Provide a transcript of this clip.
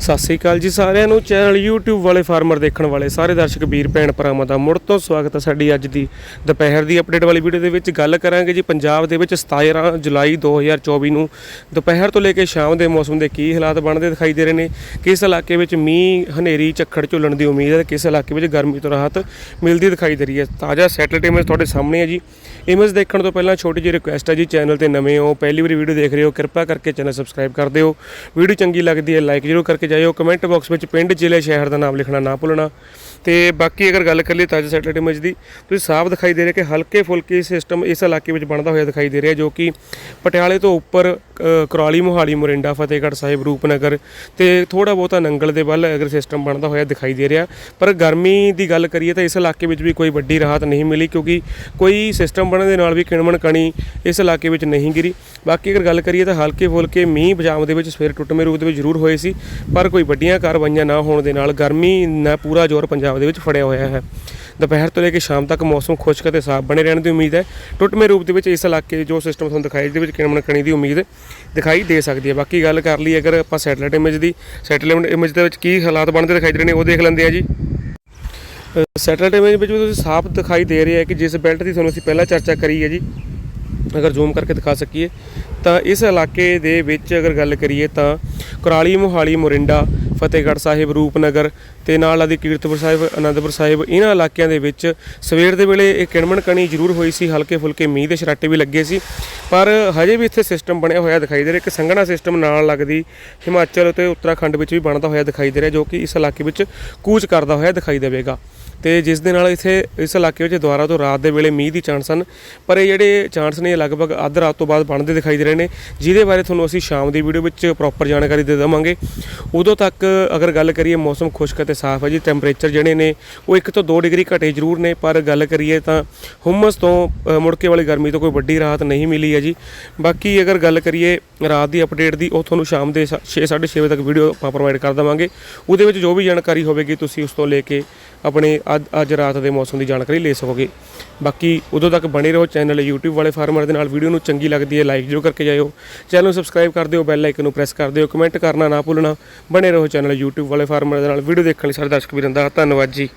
ਸਤਿ ਸ੍ਰੀ ਅਕਾਲ ਜੀ ਸਾਰਿਆਂ ਨੂੰ। ਚੈਨਲ YouTube ਵਾਲੇ ਫਾਰਮਰ ਦੇਖਣ ਵਾਲੇ ਸਾਰੇ ਦਰਸ਼ਕ, ਵੀਰ, ਭੈਣ, ਭਰਾਵਾਂ ਦਾ ਮੁੜ ਤੋਂ ਸਵਾਗਤ ਹੈ ਸਾਡੀ ਅੱਜ ਦੀ ਦੁਪਹਿਰ ਦੀ ਅਪਡੇਟ ਵਾਲੀ ਵੀਡੀਓ ਦੇ ਵਿੱਚ। ਗੱਲ ਕਰਾਂਗੇ ਜੀ ਪੰਜਾਬ ਦੇ ਵਿੱਚ 17 ਜੁਲਾਈ 2024 ਨੂੰ। ਦੁਪਹਿਰ ਤੋਂ ਲੈ ਕੇ ਸ਼ਾਮ ਦੇ ਮੌਸਮ ਦੇ ਕੀ ਹਾਲਾਤ ਬਣਦੇ ਦਿਖਾਈ ਦੇ ਰਹੇ ਨੇ? ਕਿਸ ਇਲਾਕੇ ਵਿੱਚ ਮੀਂਹ, ਹਨੇਰੀ, ਝੱਖੜ ਝੁੱਲਣ ਦੀ ਉਮੀਦ ਹੈ? ਕਿਸ ਇਲਾਕੇ ਵਿੱਚ ਗਰਮੀ ਤੋਂ ਰਾਹਤ ਮਿਲਦੀ ਦਿਖਾਈ ਦੇ ਰਹੀ ਹੈ? ਤਾਜ਼ਾ ਸੈਟਲਡ ਇਮੇਜ ਤੁਹਾਡੇ ਸਾਹਮਣੇ ਹੈ ਜੀ। ਇਮੇਜ ਦੇਖਣ ਤੋਂ ਪਹਿਲਾਂ ਛੋਟੀ ਜਿਹੀ ਰਿਕੁਐਸਟ ਹੈ ਜੀ ਚੈਨਲ ਤੇ ਨਵੇਂ ਹੋ, ਪਹਿਲੀ ਵਾਰੀ ਵੀਡੀਓ ਦੇਖ ਰਹੇ ਹੋ, ਕਿਰਪਾ ਕਰਕੇ ਚੈਨਲ ਸਬਸਕ੍ਰਾਈਬ ਕਰ ਦਿਓ। ਵੀਡੀਓ ਚੰਗੀ ਲੱਗਦੀ ਹੈ ਲਾਈਕ ਜ਼ਰੂਰ ਕਰਕੇ ਜਾਇਓ ਕਮੈਂਟ ਬਾਕਸ ਵਿੱਚ ਪਿੰਡ, ਜ਼ਿਲ੍ਹੇ, ਸ਼ਹਿਰ ਦਾ ਨਾਮ ਲਿਖਣਾ ਨਾ ਭੁੱਲਣਾ। ਤੇ ਬਾਕੀ ਅਗਰ ਗੱਲ ਕਰ ਕਰੀਏ ਤਾਜ਼ਾ ਸੈਟਲਡ ਇਮੇਜ ਦੀ, ਤੁਸੀਂ ਸਾਫ਼ ਦਿਖਾਈ ਦੇ ਰਿਹਾ ਕਿ ਹਲਕੇ ਫੁਲਕੇ ਸਿਸਟਮ ਇਸ ਇਲਾਕੇ ਵਿੱਚ ਬਣਦਾ ਹੋਇਆ ਦਿਖਾਈ ਦੇ ਰਿਹਾ, ਜੋ ਕਿ ਪਟਿਆਲੇ ਤੋਂ ਉੱਪਰ ਕੁਰਾਲੀ ਮੋਹਾਲੀ ਮੋਰਿੰਡਾ ਫਤਿਹਗੜ੍ਹ ਸਾਹਿਬ ਰੂਪਨਗਰ ਤੇ ਥੋੜਾ ਬਹੁਤਾ ਨੰਗਲ ਦੇ ਵੱਲ ਅਗਰ ਸਿਸਟਮ ਬਣਦਾ ਹੋਇਆ ਦਿਖਾਈ ਦੇ ਰਿਹਾ। ਪਰ ਗਰਮੀ ਦੀ ਗੱਲ ਕਰੀਏ ਤਾਂ ਇਸ ਇਲਾਕੇ ਵਿੱਚ ਵੀ ਕੋਈ ਵੱਡੀ ਰਾਹਤ ਨਹੀਂ ਮਿਲੀ ਕਿਉਂਕਿ ਕੋਈ ਸਿਸਟਮ ਬਣਨ ਦੇ ਨਾਲ ਵੀ ਕਿਣਮਣ ਕਣੀ ਇਸ ਇਲਾਕੇ ਵਿੱਚ ਨਹੀਂ ਗਿਰੀ। ਬਾਕੀ ਅਗਰ ਗੱਲ ਕਰੀਏ ਤਾਂ ਹਲਕੇ ਫੁਲਕੇ ਮੀਂਹ ਪੰਜਾਬ ਦੇ ਵਿੱਚ ਸਵੇਰ ਟੁੱਟਵੇਂ ਰੂਪ ਦੇ ਵਿੱਚ ਜ਼ਰੂਰ ਹੋਏ ਸੀ, ਪਰ ਕੋਈ ਵੱਡੀਆਂ ਕਾਰਵਾਈਆਂ ਨਾ ਹੋਣ ਦੇ ਨਾਲ ਗਰਮੀ ਨਾ ਪੂਰਾ ਜ਼ੋਰ ਪੰਜਾਬ ਦੇ ਵਿੱਚ ਫੜਿਆ ਹੋਇਆ ਹੈ। ਦੁਪਹਿਰ ਤੋਂ ਲੈ ਕੇ ਸ਼ਾਮ ਤੱਕ ਮੌਸਮ ਖੁਸ਼ਕ ਅਤੇ ਸਾਫ਼ ਬਣੇ ਰਹਿਣ ਦੀ ਉਮੀਦ ਹੈ। ਟੁੱਟਵੇਂ ਰੂਪ ਦੇ ਵਿੱਚ ਇਸ ਇਲਾਕੇ ਜੋ ਸਿਸਟਮ ਤੁਹਾਨੂੰ ਦਿਖਾਈ, ਇਹਦੇ ਵਿੱਚ ਕਿਣਮਣ ਕਣੀ ਦੀ ਉਮੀਦ ਦਿਖਾਈ ਦੇ ਸਕਦੀ ਹੈ। ਬਾਕੀ ਗੱਲ ਕਰ ਲਈ ਅਗਰ ਆਪਾਂ ਸੈਟਲਾਈਟ ਇਮੇਜ ਦੀ ਸੈਟਲਾਈਟ ਇਮੇਜ ਦੇ ਵਿੱਚ ਕੀ ਹਾਲਾਤ ਬਣਦੇ ਦਿਖਾਈ ਦੇ ਰਹੇ ਨੇ, ਉਹ ਦੇਖ ਲੈਂਦੇ ਆ ਜੀ। ਸੈਟਲਾਈਟ ਇਮੇਜ ਵਿੱਚ ਵੀ ਤੁਸੀਂ ਸਾਫ਼ ਦਿਖਾਈ ਦੇ ਰਿਹਾ ਹੈ ਕਿ ਜਿਸ ਬੈਲਟ ਦੀ ਤੁਹਾਨੂੰ ਅਸੀਂ ਪਹਿਲਾਂ ਚਰਚਾ ਕਰੀ ਹੈ ਜੀ, ਅਗਰ ਜ਼ੂਮ ਕਰਕੇ ਦਿਖਾ ਸਕੀਏ, ਤਾਂ ਇਸ ਇਲਾਕੇ ਦੇ ਵਿੱਚ ਅਗਰ ਗੱਲ ਕਰੀਏ ਤਾਂ ਕੁਰਾਲੀ ਮੋਹਾਲੀ ਮੋਰਿੰਡਾ ਫਤਿਹਗੜ੍ਹ ਸਾਹਿਬ, ਰੂਪਨਗਰ ਤੇ ਨਾਲ ਆਦੀ ਕੀਰਤਪੁਰ ਸਾਹਿਬ, ਅਨੰਦਪੁਰ ਸਾਹਿਬ, ਇਹਨਾਂ ਇਲਾਕਿਆਂ ਦੇ ਵਿੱਚ ਸਵੇਰ ਦੇ ਵੇਲੇ ਇਹ ਕਿਣਮਣ ਕਣੀ ਜ਼ਰੂਰ ਹੋਈ ਸੀ ਹਲਕੇ ਫੁਲਕੇ ਮੀਂਹ ਦੇ ਛਰਾਟੇ ਵੀ ਲੱਗੇ ਸੀ। ਪਰ ਹਜੇ ਵੀ ਇੱਥੇ ਸਿਸਟਮ ਬਣਿਆ ਹੋਇਆ ਦਿਖਾਈ ਦੇ ਰਿਹਾ, ਇੱਕ ਸੰਘਣਾ ਸਿਸਟਮ ਨਾਲ ਲੱਗਦੀ ਹਿਮਾਚਲ ਅਤੇ ਉੱਤਰਾਖੰਡ ਵਿੱਚ ਵੀ ਬਣਦਾ ਹੋਇਆ ਦਿਖਾਈ ਦੇ ਰਿਹਾ, ਜੋ ਕਿ ਇਸ ਇਲਾਕੇ ਵਿੱਚ ਕੂਚ ਕਰਦਾ ਹੋਇਆ ਦਿਖਾਈ ਦੇਵੇਗਾ। ਤੇ ਜਿਸ ਦੇ ਨਾਲ ਇੱਥੇ ਇਸ ਇਲਾਕੇ ਵਿੱਚ ਦੁਆਰਾ ਤੋਂ ਰਾਤ ਦੇ ਵੇਲੇ ਮੀਂਹ ਦੀ ਚਾਂਸ ਹਨ, ਪਰ ਇਹ ਜਿਹੜੇ ਚਾਂਸ ਨੇ ਇਹ ਲਗਭਗ ਅੱਧ ਰਾਤ ਤੋਂ ਬਾਅਦ ਬਣਦੇ ਦਿਖਾਈ ਦੇ ਰਹੇ ਨੇ, ਜਿਹਦੇ ਬਾਰੇ ਤੁਹਾਨੂੰ ਅਸੀਂ ਸ਼ਾਮ ਦੀ ਵੀਡੀਓ ਵਿੱਚ ਪ੍ਰੋਪਰ ਜਾਣਕਾਰੀ ਦੇ ਦੇਵਾਂਗੇ। ਉਦੋਂ ਤੱਕ ਅਗਰ ਗੱਲ ਕਰੀਏ ਮੌਸਮ ਖੁਸ਼ਕ ਅਤੇ ਸਾਫ਼ ਹੈ ਜੀ ਟੈਂਪਰੇਚਰ ਜਿਹੜੇ ਨੇ ਉਹ 1 ਤੋਂ 2 ਡਿਗਰੀ ਘਟੇ ਜ਼ਰੂਰ ਨੇ ਪਰ ਗੱਲ ਕਰੀਏ ਤਾਂ ਹੁਮਸ ਤੋਂ ਅ, ਮੁੜਕੇ ਵਾਲੀ ਗਰਮੀ ਤੋਂ ਕੋਈ ਵੱਡੀ ਰਾਹਤ ਨਹੀਂ ਮਿਲੀ ਹੈ ਜੀ। ਬਾਕੀ ਅਗਰ ਗੱਲ ਕਰੀਏ ਰਾਤ ਦੀ ਅਪਡੇਟ ਦੀ ਉਹ ਤੁਹਾਨੂੰ ਸ਼ਾਮ ਦੇ 6:30 ਵਜੇ ਤੱਕ ਵੀਡੀਓ ਆਪਾਂ ਪ੍ਰੋਵਾਈਡ ਕਰ ਦੇਵਾਂਗੇ। ਉਹਦੇ ਵਿੱਚ ਜੋ ਵੀ ਜਾਣਕਾਰੀ ਹੋਵੇਗੀ, ਤੁਸੀਂ ਉਸ ਤੋਂ ਲੈ ਕੇ ਆਪਣੇ ਅੱਜ ਅੱਜ ਰਾਤ ਦੇ ਮੌਸਮ ਦੀ ਜਾਣਕਾਰੀ ਲੈ ਸਕੋਗੇ। ਬਾਕੀ ਉਦੋਂ ਤੱਕ ਬਣੇ ਰਹੋ ਚੈਨਲ YouTube ਵਾਲੇ ਫਾਰਮਰ ਦੇ ਨਾਲ। ਵੀਡੀਓ ਨੂੰ ਚੰਗੀ ਲੱਗਦੀ ਹੈ ਲਾਈਕ ਜ਼ਰੂਰ ਕਰਕੇ ਜਾਇਓ। ਚੈਨਲ ਨੂੰ ਸਬਸਕ੍ਰਾਈਬ ਕਰ ਦਿਓ ਬੈਲ ਆਈਕਨ ਨੂੰ ਪ੍ਰੈਸ ਕਰ ਦਿਓ ਕਮੈਂਟ ਕਰਨਾ ਨਾ ਭੁੱਲਣਾ। ਬਣੇ ਰਹੋ ਚੈਨਲ YouTube ਵਾਲੇ ਫਾਰਮਰ ਦੇ ਨਾਲ। ਵੀਡੀਓ ਦੇਖਣ ਲਈ ਸਾਰੇ ਦਰਸ਼ਕ ਵੀਰਾਂ ਦਾ ਧੰਨਵਾਦ ਜੀ।